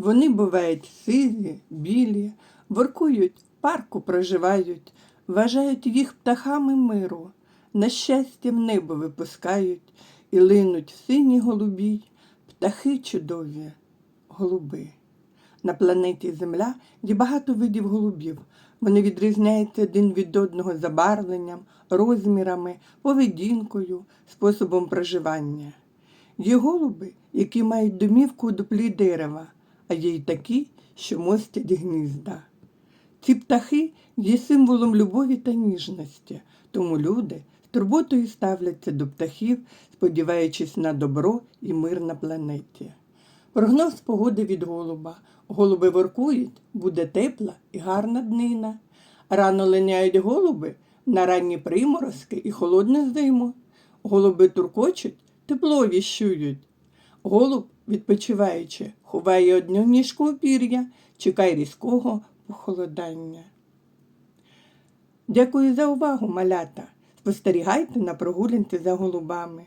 Вони бувають сизі, білі, воркують, в парку проживають, вважають їх птахами миру, на щастя в небо випускають і линуть в синій голубій, птахи чудові, голуби. На планеті Земля є багато видів голубів. Вони відрізняються один від одного забарвленням, розмірами, поведінкою, способом проживання. Є голуби, які мають домівку у дуплі дерева, а є й такі, що мостять гнізда. Ці птахи є символом любові та ніжності, тому люди з турботою ставляться до птахів, сподіваючись на добро і мир на планеті. Прогноз погоди від голуба. Голуби воркують, буде тепла і гарна днина. Рано линяють голуби на ранні приморозки і холодну зиму. Голуби туркочуть, тепло віщують. Голуб, відпочиваючи, ховає одну ніжку пір'я, чекай різкого похолодання. Дякую за увагу, малята. Спостерігайте на прогулянці за голубами.